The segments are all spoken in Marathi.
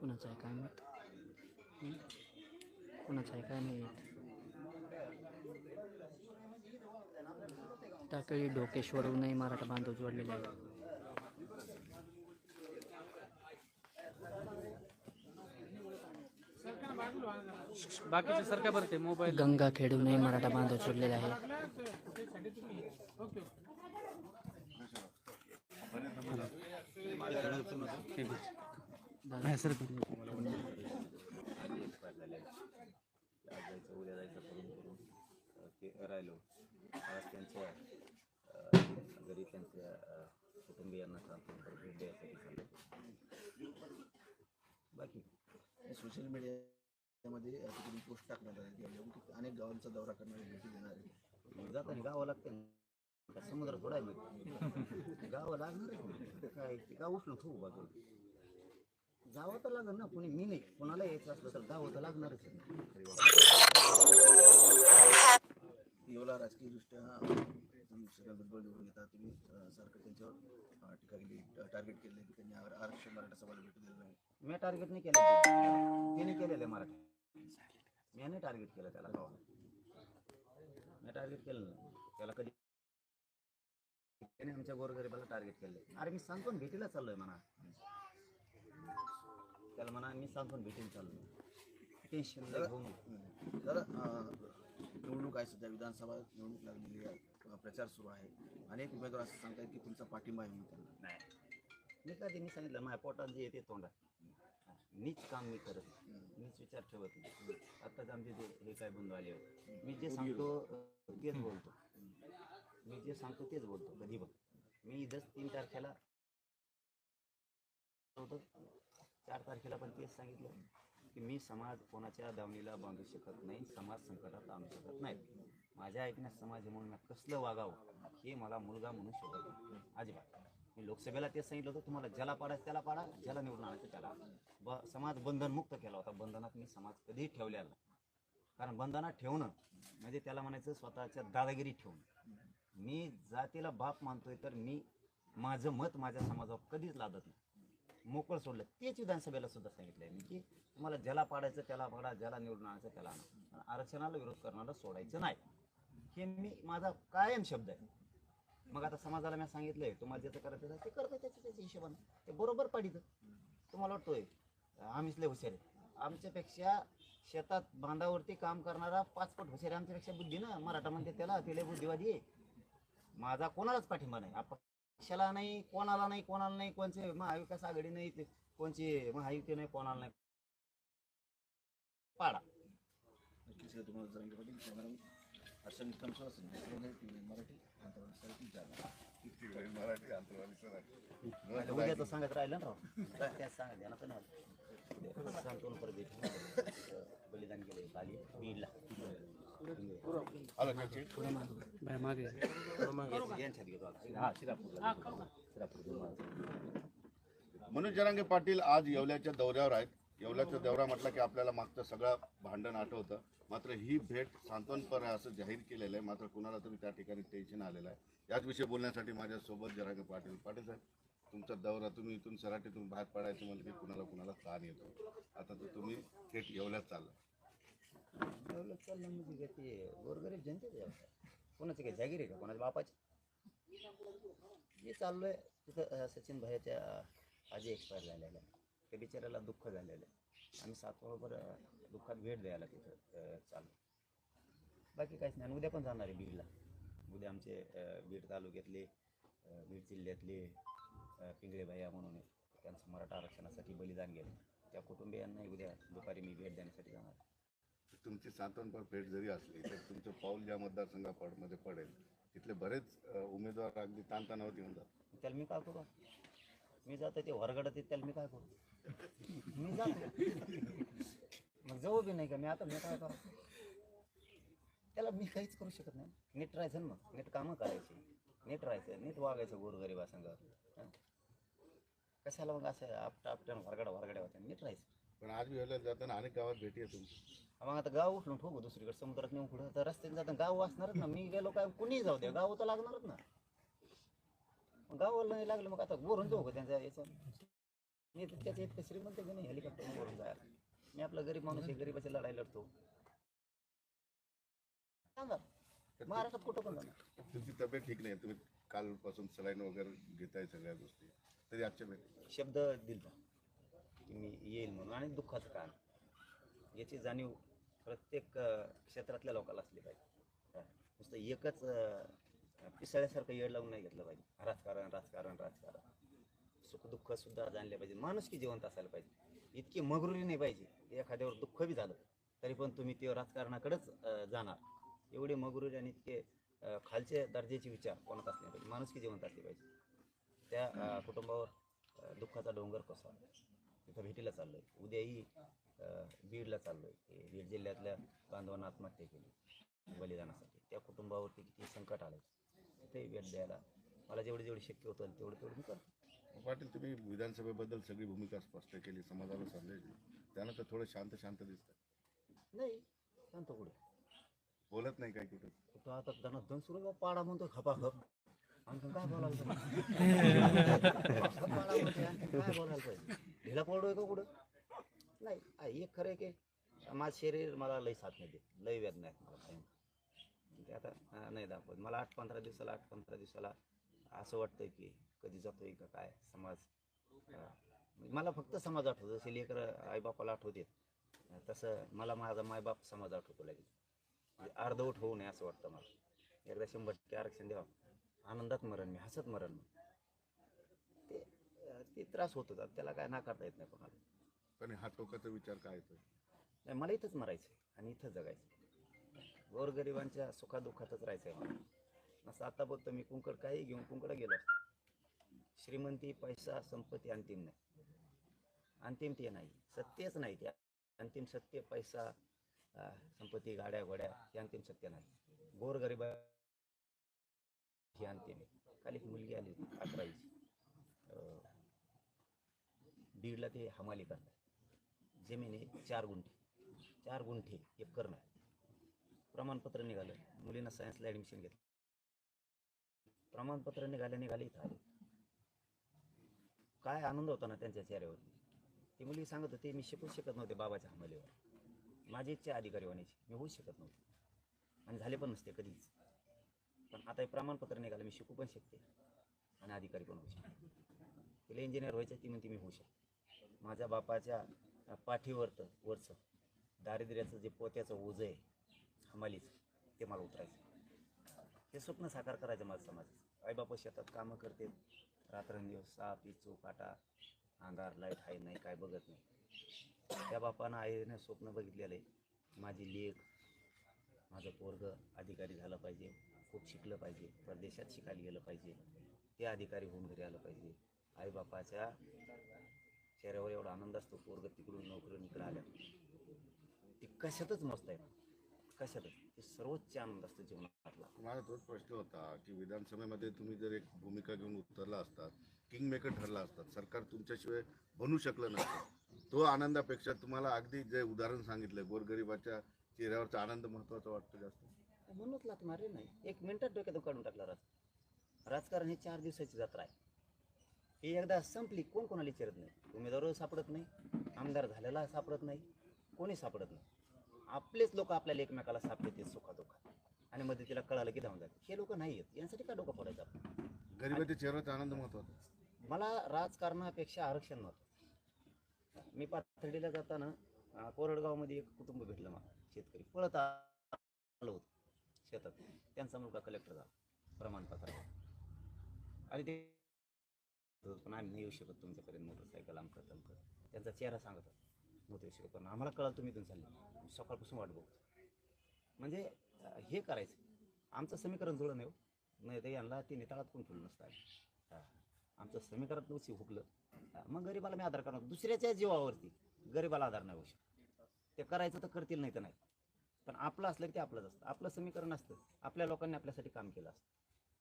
कुणाचं आहे काय माहीत? कुणाचं आहे काय माहीत? टाकळी डोकेश्वरहूनही मराठा बांधव जोडलेले आहेत. बाकीचे सरका बरं ते मोबाईल गंगाखेडहूनही मराठा बांधव जोडलेले आहेत. नाही सर आज जायचं उद्या जायचं करून करून ते राहिलो आज त्यांच्या अ, घरी त्यांच्या कुटुंबियांना ट्रान्सफर भेट द्यायसाठी चाललो बाकी सोशल मीडियामध्ये अ, तिकडून पोस्ट टाकणार आले अनेक गावांचा दौरा करणारे भेटी देणार आहे. जाताना गावं लागते ना. का समुद्र थोडा आहे मग. गावं लागणार आहे काय ते? गाव उठलं ठेवू बाजूला जावं तर लागेल ना कोणी मी नाही. कोणाला यायचं असलं तर गावं तर लागणारच येवला राजकीयदृष्ट्या तुम्ही. सारखं त्यांच्यावर टीका केली टार्गेट केले की त्यांनी आर- आरक्षण मराठा समाजाला भेटू दिलं नाही. मी टार्गेट नाही केलं. त्याने केलेलं आहे मराठी. मी नाही टार्गेट केलं त्याला गावाला. मी टार्गेट केलं नाही. त्याला कधी त्याने आमच्या गोरगरिबाला टार्गेट केलं अरे मी सांगतो भेटीला चाललोय म्हणा. त्याला म्हणा मी सांगतो ना भेटीला चाललोय टेन्शन घेऊ नको. हं. तर अ, निवडणूक आहे सध्या विधानसभा निवडणूक लागलेली आहे. प्रचार सुरू आहे. अनेक उमेदवार असं सांगतात की तुमचा पाठिंबा आहे म्हणून त्यांना. नाही. मी कधी मी सांगितलं माझ्या पोटात जे येते तोंडात. नीच काम मी करत. मीच विचार ठेवत नाही. आत्ताच आमचे ते हे काय बंधू आले होते. मी जे सांगतो तेच बोलतो. मी जे सांगतो तेच बोलतो. कधी बघ मी इथंच तीन तारखेला चार तारखेला पण तेच सांगितलं. की मी समाज कोणाच्या दावणीला बांधू शकत नाही समाज संकटात आणू शकत नाही. माझ्या ऐकण्यात समाज आहे म्हणून कसलं वागावं हे मला मुलगा म्हणू शकत नाही. अजिबात. मी लोकसभेला तेच सांगितलं होतं तुम्हाला ज्याला पाडायचं त्याला पाडा ज्याला निवडून आणायचं त्याला. ब समाज बंधनमुक्त केला होता. बंधनात मी समाज कधीही ठेवलेला नाही. कारण बंधनात ठेवणं म्हणजे त्याला म्हणायचं स्वतःच्या दादागिरी ठेवणं. मी जातीला बाप मानतोय तर मी माझं मत माझ्या समाजावर कधीच लादत नाही. मोकळं सोडलं तेच विधानसभेला सुद्धा सांगितलंय मी की तुम्हाला ज्याला पाडायचं त्याला पाडा ज्याला निवडून आणायचं त्याला आणा. आरक्षणाला विरोध करणारं सोडायचं नाही. हे मी माझा कायम शब्द आहे. मग आता समाजाला मी सांगितलंय तुम्हाला ज्याचं करायचं आहे ते करतं त्याच्या त्याच्या हिशोबानं ते बरोबर पाडितं तुम्हाला वाटतोय आम्हीच लय हुशार आहे. आमच्यापेक्षा शेतात बांधावरती काम करणारा पाचपट हुशार आहे आमच्यापेक्षा बुद्धी ना मराठा म्हणते त्याला तिला लय बुद्धिवादी आहे. माझा कोणालाच पाठिंबा नाही. आपण पक्षाला नाही कोणाला नाही कोणाला नाही कोणचे महाविकास आघाडी नाही ते कोणची महायुती नाही कोणाला नाही. पाडा. नक्कीच हे तुम्हाला जरांगे पाटील कॅमेरा हर्षल निकमसह असेल मराठी मराठी अंतर्वाली उद्याचं सांगत राहिलं ना राव. त्याच सांगत पण सांगतो परत. बलिदान केले बीडला मनोज जरांगे पाटील आज येवल्याच्या दौऱ्यावर आहेत. येवल्याचा दौरा म्हटला की आपल्याला मागचं सगळं भांडण आठवतं. मात्र ही भेट सांत्वनपर आहे असं जाहीर केलेलं आहे. मात्र कुणाला तरी त्या ठिकाणी टेन्शन आलेलं आहे. याच विषयी बोलण्यासाठी माझ्यासोबत जरांगे पाटील. पाटील साहेब तुमचा दौरा तुम्ही इथून सराटीतून बाहेर पडायचं म्हणजे की कुणाला कुणाला ताण येतो. आता तर तुम्ही थेट येवल्यात चालला म्हणजे काय ते गोरगरीब जनतेच आहे काय जागीर आहे का? कोणाच्या बापाची? जे चाललोय. तिथं सचिन भैयाच्या आजी एक्सपायर झालेल्या आहे. त्या बिचाऱ्याला दुःख झालेलं आहे. आम्ही सातवाबर दुःखात भेट द्यायला तिथं चाललो. बाकी काहीच नाही. आणि उद्या पण जाणार आहे बीडला. उद्या आमचे बीड तालुक्यातले बीड जिल्ह्यातले पिंगळे भैया म्हणून त्यांचं मराठा आरक्षणासाठी बलिदान गेलं. त्या कुटुंबियांनाही उद्या दुपारी मी भेट देण्यासाठी जाणार आहे. तुमची सांत्वनपर भेट जरी असली तर तुमचं पाऊल ज्या मतदारसंघामध्ये पडेल तिथले बरेच उमेदवार अगदी ताणतणावात येऊन जातात. त्याला मी काय करू? मी जातो ते वरगडत येत त्याला मी काय करू? मी जातो. मग जाऊ बी नाही का? मी आता मी काय करू त्याला मी काहीच करू शकत नाही. नीट राहायचं ना मग. नीट कामं करायची. नीट राहायचं. नीट वागायचं गोरगरीबासंग कशाला मग असं आपटा आपट्यानं वरगडा वरगड्या होत्या नीट राहायचं. पण आज वेळेला जाताना अनेक गावात भेटी आहे तुमची. मग आता गाव उठून ठोकू दुसरीकडे समुद्रात नेऊन पुढे तर रस्त्याने जाताना गाव असणारच ना. मी गेलो काय कुणीही जाऊ द्या गाव तर लागणारच ना. मग गावाला नाही लागलं मग आता वरून जाऊ का त्यांच्या याचं मी तर त्याच्या इतकं श्रीमंत की नाही हेलिकॉप्टर वरून जायला. मी आपला गरीब माणूस आहे गरीबाची लढाई लढतो. सांगा महाराष्ट्रात कुठं पण जाणार? तुमची तब्येत ठीक नाही तुम्ही कालपासून सलाईन वगैरे घेताय सगळ्या गोष्टी. तरी आजच्या भेट शब्द दिलता. की मी येईल म्हणून आणि दुःखाचं कारण याची जाणीव प्रत्येक क्षेत्रातल्या लोकांना असली पाहिजे. नुसतं एकच पिसाळ्यासारखं येड लावून नाही घेतलं पाहिजे. राजकारण राजकारण राजकारण. सुखदुःख सुद्धा जाणले पाहिजे. माणूस की जिवंत असायला पाहिजे. इतकी मगरुरी नाही पाहिजे. एखाद्यावर दुःख बी झालं तरी पण तुम्ही ते राजकारणाकडेच जाणार. एवढे मगरुरी आणि इतके खालचे दर्जाचे विचार कोणात असले पाहिजे? माणूस की जिवंत असले पाहिजे. त्या कुटुंबावर दुःखाचा डोंगर कोसळला तिथं भेटीला चाललोय. उद्याही बीडला चाललोय. हे बीड जिल्ह्यातल्या बांधवांना आत्महत्या केली. बलिदानासाठी. त्या कुटुंबावरती किती संकट आलं तिथे भेट द्यायला मला जेवढे जेवढे शक्य होतं तेवढं तेवढं मी करतो. पाटील तुम्ही विधानसभेबद्दल सगळी भूमिका स्पष्ट केली समाजाला संदेश दिला. त्यानंतर थोडं शांत शांत दिसतं नाही सांगतो पुढे बोलत नाही काय कुठं. तो आता दण सुरू पाडा म्हणतो खपा खप. आणखी काय बोलायला काय बोलायला पाहिजे? ढिला पडलोय का कुठं? नाही. एक खरं आहे की माझं शरीर मला लय साथ नाही देत. लय वेदना आहेत मला कायम ते आता नाही दाखवत मला आठ पंधरा दिवसाला आठ पंधरा दिवसाला असं वाटतंय की कधी जातोय का काय समाज अं, मला फक्त समाज आठवतो. जसे लेकर आईबापाला आठवते. तसं मला माझा मायबाप समाज आठवतो लगेच. म्हणजे अर्धवट होऊ नये असं वाटतं मला. एकदा शंभर टक्के आरक्षण द्यावं. आनंदात मरण मी हसत मरण मी ते त्रास होत होता. त्याला काय नाकारता येत नाही कोणाला. पण हा टोकाचा विचार काय येतोय? नाही मला इथंच मरायचं आणि इथंच जगायचं गोरगरिबांच्या सुखादुःखातच राहायचं आहे मला. असं आता बोलतो मी कुंकड काही घेऊन कुंकड गेलो. श्रीमंती पैसा संपत्ती अंतिम नाही. अंतिम ते नाही. सत्यच नाही त्या अंतिम सत्य पैसा संपत्ती गाड्या घोड्या हे अंतिम सत्य नाही. गोरगरिबा ही अंतिम आहे. काल एक मुलगी आली अकरावीची अं, दीडला ते हमाली करतात जमीन आहे चार गुंठे. चार गुंठे एक करणं प्रमाणपत्र निघालं. मुलींना सायन्सला ॲडमिशन घेतलं. प्रमाणपत्र निघाले निघाले इथं आले. काय आनंद होता ना त्यांच्या चेहऱ्यावरती ती मुली सांगत होते मी शिकूच शकत नव्हते बाबाच्या हमालीवर माझी इच्छा अधिकारी होण्याची. मी होऊच शकत नव्हते. आणि झाले पण नसते कधीच. पण आता हे प्रमाणपत्र निघालं मी शिकू पण शकते. आणि अधिकारी पण होऊ शकते. तिला इंजिनियर व्हायचं ती म्हणते मी होऊ शकते. माझ्या बापाच्या पाठीवरचं पाठीवरतं वरचं दारिद्र्याचं जे पोत्याचं ओझं आहे हमालीचं ते मला उतरायचं. हे स्वप्न साकार करायचं माझं समाजाचं. आईबापा शेतात कामं करते. रात्रंदिवस साप इचू काटा अंधार लाइट आहे नाही काय बघत नाही. त्या बापानं आईने स्वप्न बघितलेलं आहे. माझी लेख माझं पोरग अधिकारी झालं पाहिजे. खूप शिकलं पाहिजे. परदेशात शिकायला गेलं पाहिजे. ते अधिकारी होऊन घरी आलं पाहिजे. आईबापाच्या चेहऱ्यावर एवढा आनंद असतो. पोरग तिकडून नोकरीवर इकडे आल्या. ती कशातच मस्त आहे कशातच. ते सर्वोच्च आनंद असतो जीवनातला. माझा तोच प्रश्न होता की विधानसभेमध्ये तुम्ही जर एक भूमिका घेऊन उतरला असतात किंग मेकर ठरला असतात सरकार तुमच्याशिवाय बनू शकलं नसतं. तो आनंदापेक्षा तुम्हाला अगदी जे उदाहरण सांगितलं गोरगरिबाच्या चेहऱ्यावरचा आनंद महत्त्वाचा वाटतो जास्त. म्हणूनच लात मारली नाही एक मिनिटात डोक्यातून काढून टाकला राज. राजकारण हे चार दिवसाची जत्रा आहे. ही एकदा संपली कोण कोणाला विचारत नाही. उमेदवार सापडत नाही आमदार झालेला सापडत नाही कोणी सापडत नाही. आपलेच लोक आपल्याला एकमेकाला सापडते सुखादुखात. आणि मदतीला कळालं की धावून जाते हे लोक नाही आहेत. यांसाठी काय डोकं फोडायचं आपण? गरिबाच्या चेहऱ्याचा आनंद महत्त्वाचा मला राजकारणापेक्षा आरक्षण नव्हतं मी पाथर्डीला जाताना कोरडगावमध्ये एक कुटुंब भेटलं मला शेतकरी. पळत आलं होतं शेतात. त्यांचा मुलगा कलेक्टर झाला प्रमाणपत्र. आणि ते पण आम्ही नाही येऊ शकत तुमच्यापर्यंत मोटरसायकल आमकं तमकं त्यांचा चेहरा सांगत होता नव्हतं येऊ शकत पण आम्हाला कळालं तुम्ही इथून चालले. सकाळपासून वाट बघतो म्हणजे हे करायचं. आमचं समीकरण जुळलं नाही हो. नाही तर यांना ते निताळात कोण ठेवलं नसतं आम्ही. आमचं समीकरण नव्हती हुकलं. मग गरीबाला मी आधार करणार दुसऱ्याच्या जीवावरती गरीबाला आधार नाही होऊ शकत. ते करायचं तर करतील नाही तर नाही. पण आपलं असलं की ते आपलंच असतं. आपलं समीकरण असतं. आपल्या लोकांनी आपल्यासाठी काम केलं असतं.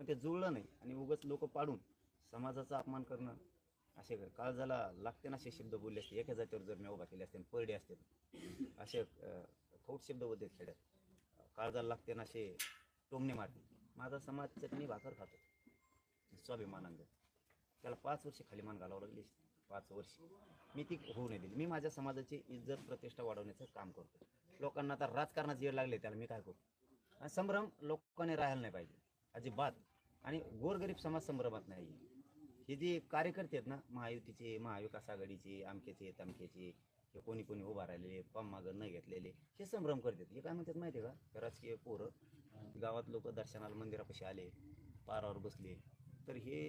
पण ते जुळलं नाही आणि उगाच लोक पाडून समाजाचा अपमान करणं असे काळजाला लागते ना असे शब्द बोलले असते एका जातीवर जर मी उभा केले असते आणि परडे असते असे खोट शब्द होते खेड्यात. काळजाला लागते ना असे टोमणे मारते. माझा समाज चटणी भाकर खातो. स्वाभिमानांग त्याला पाच वर्षे खाली मान घालावं लागली पाच वर्ष. मी ती होऊ नाही दिली. मी माझ्या समाजाची इज्जत प्रतिष्ठा वाढवण्याचं काम करतो. लोकांना आता राजकारणात येड लागले त्याला मी काय करू? संभ्रम लोकांनी राहायला नाही पाहिजे. अजिबात. आणि गोरगरीब समाज संभ्रमात नाही. हे जे कार्यकर्ते आहेत ना महायुतीचे महाविकास आघाडीचे आमक्याचे तमक्याचे हे कोणी कोणी उभा राहिलेले पम मागं न घेतलेले हे संभ्रम करतात. हे काय म्हणतात माहिती आहे का राजकीय पोरं गावात लोक दर्शनाला मंदिरापाशी आले पारावर बसले तर हे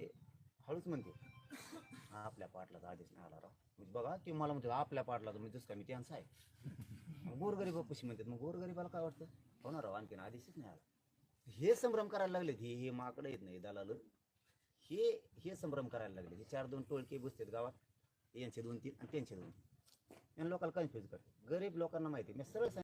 हळूच म्हणते "हा, आपल्या पाटलाचा आदेश नाही आला राव. म्हणजे बघा ते मला म्हणतो आपल्या पाटलाचा म्हणजे दुसरा मी त्यांचा आहे. मग गोरगरीबापाशी म्हणतात मग गोरगरीबाला काय वाटतं? हो ना राव आणखीन आदेशच नाही आला. हे संभ्रम करायला लागलेत हे हे माकडं येत नाही दलाल. हे हे संभ्रम करायला लागले. हे चार दोन टोळके बसतात गावात. यांचे दोन तीन आणि त्यांचे दोन तीन. यांना लोकांना कन्फ्युज करते गरीब लोकांना माहिती आहे. मी सरळ